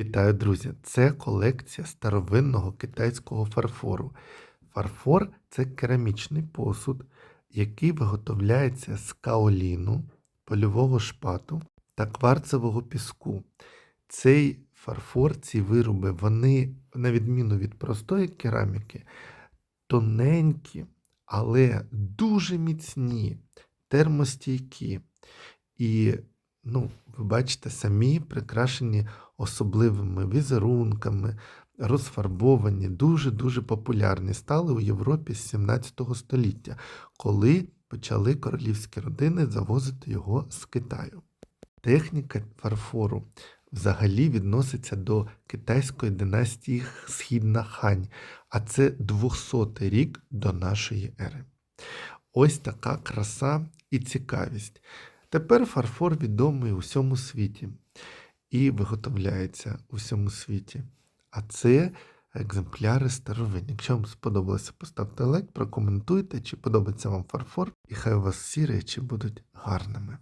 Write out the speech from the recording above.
Вітаю, друзі! Це колекція старовинного китайського фарфору. Фарфор це керамічний посуд, який виготовляється з каоліну, польового шпату та кварцевого піску. Цей фарфор, ці вироби, вони, на відміну від простої кераміки, тоненькі, але дуже міцні, термостійкі. І, ну, ви бачите, самі прикрашені особливими візерунками, розфарбовані, дуже-дуже популярні стали у Європі з 17 століття, коли почали королівські родини завозити його з Китаю. Техніка фарфору взагалі відноситься до китайської династії Східна Хань, а це 200 рік до нашої ери. Ось така краса і цікавість. Тепер фарфор відомий у всьому світі і виготовляється у всьому світі. А це екземпляри старовин. Якщо вам сподобалося, поставте лайк, прокоментуйте, чи подобається вам фарфор, і хай у вас всі речі будуть гарними.